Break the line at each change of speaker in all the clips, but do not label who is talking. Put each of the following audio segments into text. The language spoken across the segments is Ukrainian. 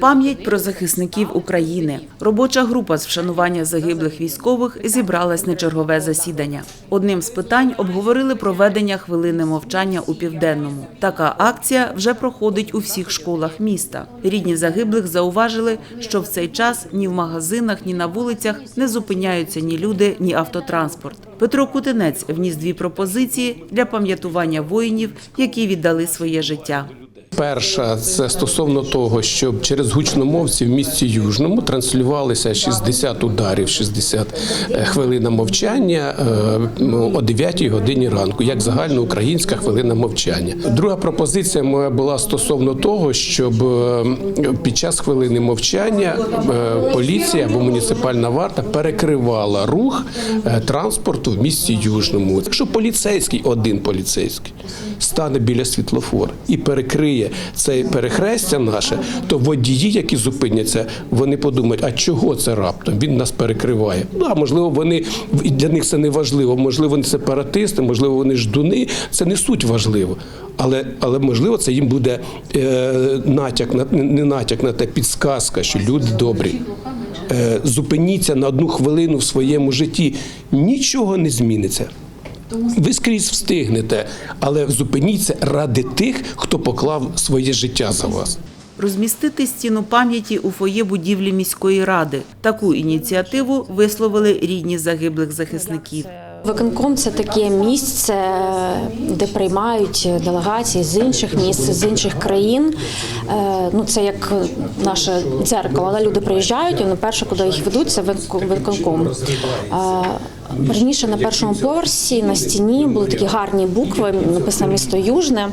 Пам'ять про захисників України. Робоча група з вшанування загиблих військових зібралась на чергове засідання. Одним з питань обговорили проведення хвилини мовчання у південному. Така акція вже проходить у всіх школах міста. Рідні загиблих зауважили, що в цей час ні в магазинах, ні на вулицях не зупиняються ні люди, ні автотранспорт. Петро Кутинець вніс дві пропозиції для пам'ятування воїнів, які віддали своє життя.
Перша це стосовно того, щоб через гучномовці в місті Южному транслювалися 60 ударів, 60 хвилина мовчання е, о 9 годині ранку, як загальноукраїнська хвилина мовчання. Друга пропозиція моя була стосовно того, щоб е, під час хвилини мовчання е, поліція або муніципальна варта перекривала рух е, транспорту в місті Южному. Якщо поліцейський, один поліцейський стане біля світлофора і перекриє це перехрестя наше, то водії, які зупиняться, вони подумають, а чого це раптом? Він нас перекриває. Ну, а можливо, вони для них це не важливо. Можливо, вони сепаратисти, можливо, вони ждуни. Це не суть важливо. Але, але можливо, це їм буде е, натяк на не натяк на те, підсказка, що люди добрі. Е, зупиніться на одну хвилину в своєму житті. Нічого не зміниться. Ви скрізь встигнете, але зупиніться ради тих, хто поклав своє життя за вас.
Розмістити стіну пам'яті у фоє будівлі міської ради. Таку ініціативу висловили рідні загиблих захисників.
Виконком це таке місце, де приймають делегації з інших місць, з інших країн. Е, Ну це як наше дзеркало. Але люди приїжджають, і вони перше, куди їх ведуть, це викон- виконком. Раніше на першому поверсі на стіні були такі гарні букви, написано місто Южне.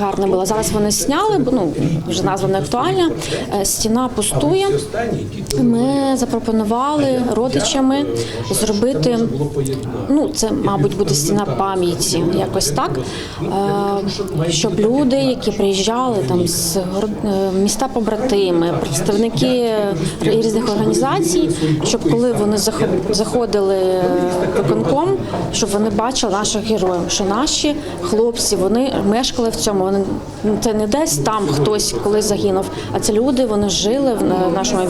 Гарне було. Зараз вони сняли, бо ну вже назва не актуальна. Е, Стіна пустує. Ми запропонували родичами зробити. Ну, це, мабуть, буде стіна пам'яті, якось так. Е, Щоб люди, які приїжджали там з е, міста побратими, представники різних організацій, щоб коли вони заход- заходили виконком, щоб вони бачили наших героїв, що наші хлопці вони мешкали в цьому. Вони це не десь там хтось колись загинув, а це люди. Вони жили в нашому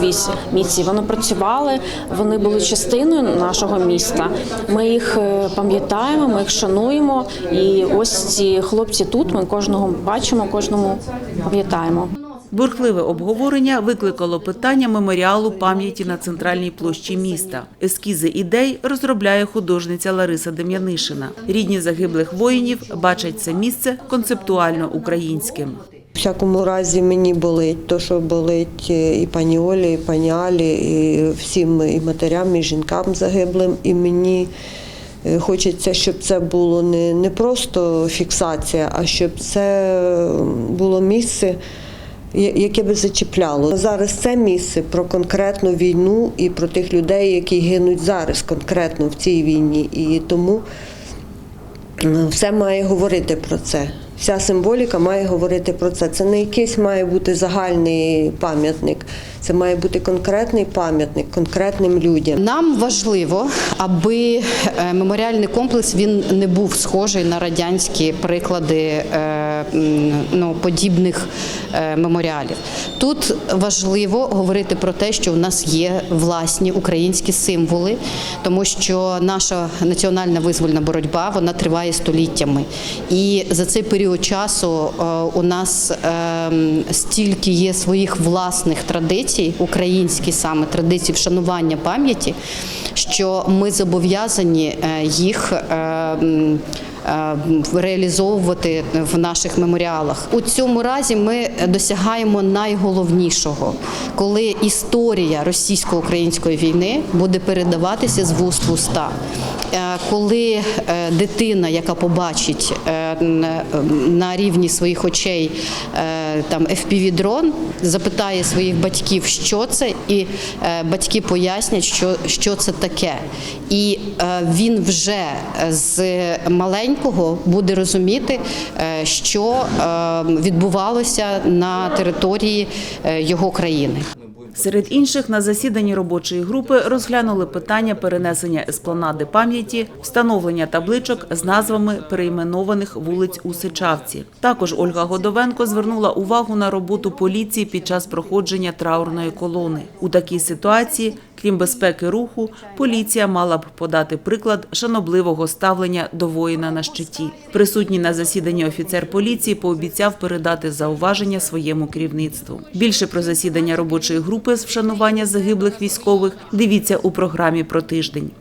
місці. Вони працювали, вони були частиною нашого міста. Ми їх е, пам'ятаємо, ми їх шануємо. І ось ці хлопці тут. Ми кожного бачимо, кожному пам'ятаємо.
Бурхливе обговорення викликало питання меморіалу пам'яті на центральній площі міста. Ескізи ідей розробляє художниця Лариса Дем'янишина. Рідні загиблих воїнів бачать це місце концептуально українським.
У всякому разі мені болить то, що болить е, і пані Олі, і пані Алі, і всім і матерям, і жінкам загиблим. І мені е, хочеться, щоб це було не, не просто фіксація, а щоб це було місце, яке би зачіпляло. Зараз це місце про конкретну війну і про тих людей, які гинуть зараз конкретно в цій війні. І тому Е, все має говорити про це. Вся символіка має говорити про це. Це не якийсь має бути загальний пам'ятник, це має бути конкретний пам'ятник конкретним людям.
Нам важливо, аби е, меморіальний комплекс він не був схожий на радянські приклади е, ну, подібних е, меморіалів. Тут важливо говорити про те, що в нас є власні українські символи, тому що наша національна визвольна боротьба вона триває століттями. І за цей період часу е, у нас е, стільки є своїх власних традицій, українські саме традиції вшанування пам'яті, що ми зобов'язані е, їх. Е, Реалізовувати в наших меморіалах у цьому разі ми досягаємо найголовнішого, коли історія російсько-української війни буде передаватися з вуст в уста. Е, Коли е, дитина, яка побачить е, на рівні своїх очей там FPV-дрон, запитає своїх батьків, що це, і батьки пояснять, що, що це таке. І він вже з маленького буде розуміти, що відбувалося на території його країни.
Серед інших на засіданні робочої групи розглянули питання перенесення еспланади пам'яті, встановлення табличок з назвами перейменованих вулиць у Сичавці. Також Ольга Годовенко звернула увагу на роботу поліції під час проходження траурної колони. У такій ситуації, крім безпеки руху, поліція мала б подати приклад шанобливого ставлення до воїна на щиті. Присутній на засіданні офіцер поліції пообіцяв передати зауваження своєму керівництву. Більше про засідання робочої групи з вшанування загиблих військових дивіться у програмі про тиждень.